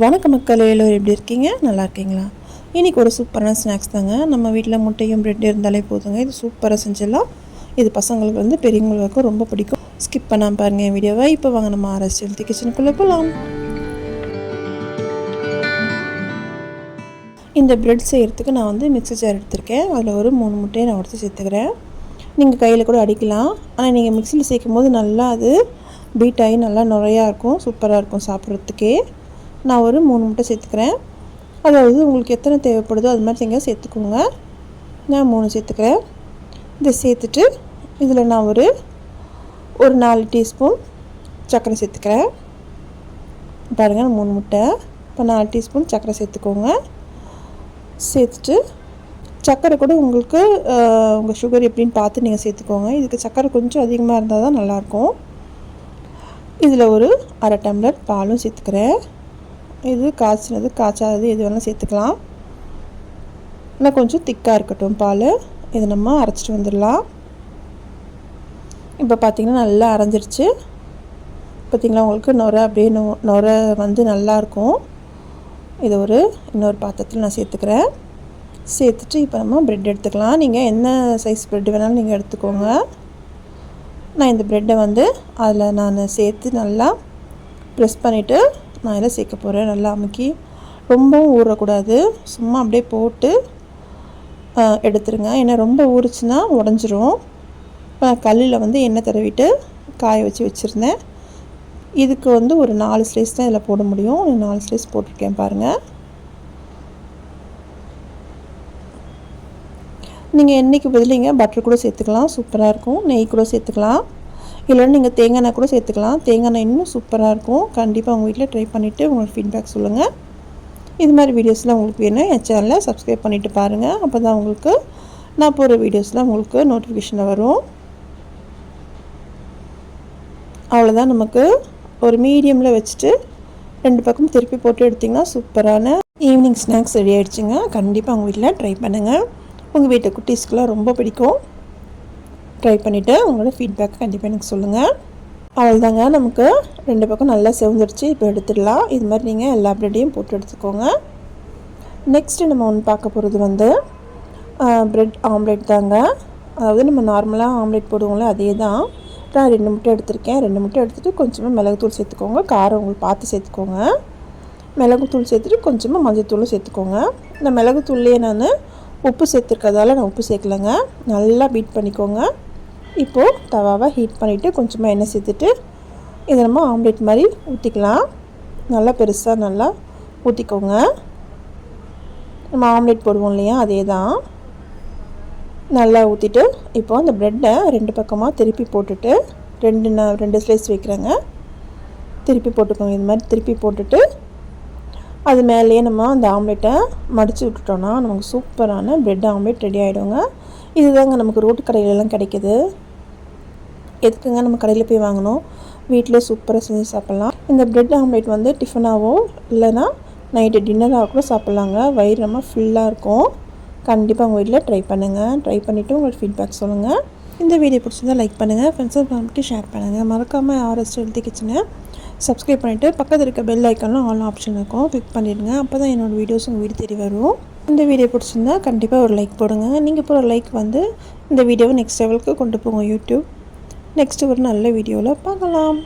வணக்க மக்கள் எல்லோரும் எப்படி இருக்கீங்க? நல்லா இருக்கீங்களா? இன்றைக்கி ஒரு சூப்பரான ஸ்நாக்ஸ் தாங்க. நம்ம வீட்டில் முட்டையும் பிரெட் இருந்தாலே போதுங்க. இது சூப்பராக செஞ்சிடலாம். இது பசங்களுக்கு வந்து பெரியவங்களுக்கும் ரொம்ப பிடிக்கும். ஸ்கிப் பண்ணாமல் பாருங்கள் என் வீடியோவை. இப்போ வாங்க நம்ம ஆர்எஸ் ஹெல்த்தி கிச்சனுக்குள்ளே போகலாம் இந்த பிரெட் செய்கிறதுக்கு நான் வந்து மிக்ஸி ஜார் எடுத்திருக்கேன். அதில் ஒரு மூணு முட்டையை நான் உடச்சி சேர்த்துக்கிறேன். நீங்கள் கையில் கூட அடிக்கலாம். ஆனால் நீங்கள் மிக்சியில் சேர்க்கும் போது நல்லா அது பீட் ஆகி நல்லா நுறையாக இருக்கும். சூப்பராக இருக்கும் சாப்பிட்றதுக்கே. நான் ஒரு மூணு முட்டை சேர்த்துக்கிறேன். அதாவது உங்களுக்கு எத்தனை தேவைப்படுதோ அது மாதிரி நீங்கள் சேர்த்துக்கோங்க. நான் மூணு சேர்த்துக்கிறேன். இதை சேர்த்துட்டு இதில் நான் ஒரு ஒரு நாலு டீஸ்பூன் சர்க்கரை சேர்த்துக்கிறேன். பாருங்கள் மூணு முட்டை. இப்போ நாலு டீஸ்பூன் சர்க்கரை சேர்த்துக்கோங்க. சேர்த்துட்டு சர்க்கரை கூட உங்களுக்கு உங்கள் சுகர் எப்படின்னு பார்த்து நீங்கள் சேர்த்துக்கோங்க. இதுக்கு சர்க்கரை கொஞ்சம் அதிகமாக இருந்தால் தான் நல்லாயிருக்கும். இதில் ஒரு அரை டம்ளர் பாலும் சேர்த்துக்கிறேன். இது காய்ச்சினது காய்ச்சாதது எது வேணாலும் சேர்த்துக்கலாம். ஆனால் கொஞ்சம் திக்காக இருக்கட்டும் பால். இதை நம்ம அரைச்சிட்டு வந்துடலாம். இப்போ பார்த்திங்கன்னா நல்லா அரைஞ்சிருச்சு. பார்த்திங்களா உங்களுக்கு நுர அப்படியே நொ நுர வந்து நல்லாயிருக்கும் இதை ஒரு இன்னொரு பாத்திரத்தில் நான் சேர்த்துக்கிறேன். சேர்த்துட்டு இப்போ நம்ம ப்ரெட் எடுத்துக்கலாம். நீங்கள் என்ன சைஸ் ப்ரெட் வேணாலும் நீங்கள் எடுத்துக்கோங்க. நான் இந்த ப்ரெட்டை வந்து அதில் நான் சேர்த்து நல்லா ப்ரெஸ் பண்ணிவிட்டு நான் இதில் சேர்க்க போகிறேன் நல்லா அமுக்கி ரொம்பவும் ஊறக்கூடாது. சும்மா அப்படியே போட்டு எடுத்துருங்க. ஏன்னா ரொம்ப ஊறிச்சுன்னா உடஞ்சிரும். இப்போ கல்லில் வந்து எண்ணெய் தடவிட்டு காய வச்சு வச்சுருந்தேன். இதுக்கு வந்து ஒரு நாலு ஸ்லைஸ் தான் இதில் போட முடியும். நாலு ஸ்லைஸ் போட்டிருக்கேன் பாருங்கள் நீங்கள் எண்ணெய்க்கு பதிலீங்க. பட்டர் கூட சேர்த்துக்கலாம். சூப்பராக இருக்கும். நெய் கூட சேர்த்துக்கலாம். இல்லைன்னா நீங்கள் தேங்காய் எண்ணெய் கூட சேர்த்துக்கலாம். தேங்காய் எண்ணெய் இன்னும் சூப்பராக இருக்கும். கண்டிப்பாக உங்கள் வீட்டில் ட்ரை பண்ணிவிட்டு உங்களுக்கு ஃபீட்பேக் சொல்லுங்கள் இது மாதிரி வீடியோஸ்லாம் உங்களுக்கு வேணும் என் சேனலை சப்ஸ்கிரைப் பண்ணிவிட்டு பாருங்கள் அப்போ தான் உங்களுக்கு நான் போகிற வீடியோஸ்லாம் உங்களுக்கு நோட்டிஃபிகேஷனில் வரும். அவ்வளோதான் நமக்கு. ஒரு மீடியமில் வச்சுட்டு ரெண்டு பக்கம் திருப்பி போட்டு எடுத்திங்கன்னா சூப்பரான ஈவினிங் ஸ்நாக்ஸ் ரெடி ஆகிடுச்சிங்க கண்டிப்பாக உங்கள் வீட்டில் ட்ரை பண்ணுங்கள் உங்கள் வீட்டு குட்டீஸ்க்கெலாம் ரொம்ப பிடிக்கும். ட்ரை பண்ணிவிட்டு உங்களோட ஃபீட்பேக் கண்டிப்பாக எனக்கு சொல்லுங்கள் அவ்வளோதாங்க நமக்கு ரெண்டு பக்கம் நல்லா செவந்துடுச்சு இப்போ எடுத்துடலாம். இது மாதிரி நீங்கள் எல்லா ப்ரெட்டையும் போட்டு எடுத்துக்கோங்க. நெக்ஸ்ட்டு நம்ம ஒன்று பார்க்க போகிறது வந்து ப்ரெட் ஆம்லேட் தாங்க. அதாவது நம்ம நார்மலாக ஆம்லேட் போடுவோங்களே அதே தான் நான் ரெண்டு முட்டை எடுத்திருக்கேன். ரெண்டு முட்டை எடுத்துகிட்டு கொஞ்சமாக மிளகுத்தூள் சேர்த்துக்கோங்க. காரம் உங்களுக்கு பார்த்து சேர்த்துக்கோங்க. மிளகுத்தூள் சேர்த்துட்டு கொஞ்சமாக மஞ்சத்தூளும் சேர்த்துக்கோங்க. இந்த மிளகுத்தூள்லேயே நான் உப்பு சேர்த்துருக்கிறதால நான் உப்பு சேர்க்கலைங்க. நல்லா பீட் பண்ணிக்கோங்க. இப்போது தவாவை ஹீட் பண்ணிவிட்டு கொஞ்சமாக எண்ணெய் சேர்த்துட்டு இதை நம்ம ஆம்லேட் மாதிரி ஊற்றிக்கலாம் நல்லா பெருசாக நல்லா ஊற்றிக்கோங்க நம்ம ஆம்லேட் போடுவோம் இல்லையா அதே தான் நல்லா ஊற்றிட்டு இப்போ அந்த ப்ரெட்டை ரெண்டு பக்கமாக திருப்பி போட்டுட்டு ரெண்டு நான் ரெண்டு ஸ்லைஸ் வைக்கிறேங்க. திருப்பி போட்டுக்கோங்க இது மாதிரி திருப்பி போட்டுட்டு அது மேலேயே நம்ம அந்த ஆம்லெட்டை மடித்து விட்டுட்டோன்னா நமக்கு சூப்பரான ப்ரெட் ஆம்லேட் ரெடி ஆகிடுங்க இதுதாங்க நமக்கு ரோட்டு கடையிலலாம் கிடைக்கிது. எதுக்குங்க நம்ம கடையில் போய் வாங்கணும்? வீட்டிலே சூப்பராக செஞ்சு சாப்பிட்லாம். இந்த ப்ரெட் ஆம்லேட் வந்து டிஃபனாகவோ இல்லைனா நைட்டு டின்னராக கூட சாப்பிட்லாங்க. வயிறு நம்ம ஃபுல்லாக இருக்கும். கண்டிப்பாக உங்கள் வீட்டில் ட்ரை பண்ணுங்கள் ட்ரை பண்ணிவிட்டு உங்களுக்கு ஃபீட்பேக் சொல்லுங்கள் இந்த வீடியோ பிடிச்சிருந்தால் லைக் பண்ணுங்கள் ஃப்ரெண்ட்ஸும் ஃபேமிலிக்கு ஷேர் பண்ணுங்கள் மறக்காமல் ஆர்எஸ் ஹெல்த்தி கிச்சனை சப்ஸ்கிரைப் பண்ணிவிட்டு பக்கத்தில் இருக்க பெல் ஐக்கானும் ஆல் ஆப்ஷன் இருக்கும். கிளிக் பண்ணிவிடுங்க அப்போ தான் என்னோடய வீடியோஸ் உங்கள் வீடு தேடி வரும். இந்த வீடியோ பிடிச்சிருந்தா கண்டிப்பாக ஒரு லைக் போடுங்க. நீங்கள் போகிற லைக் வந்து இந்த வீடியோவை நெக்ஸ்ட் லெவலுக்கு கொண்டு போங்க யூடியூப் நெக்ஸ்ட்டு ஒரு நல்ல வீடியோவில் பார்க்கலாம்.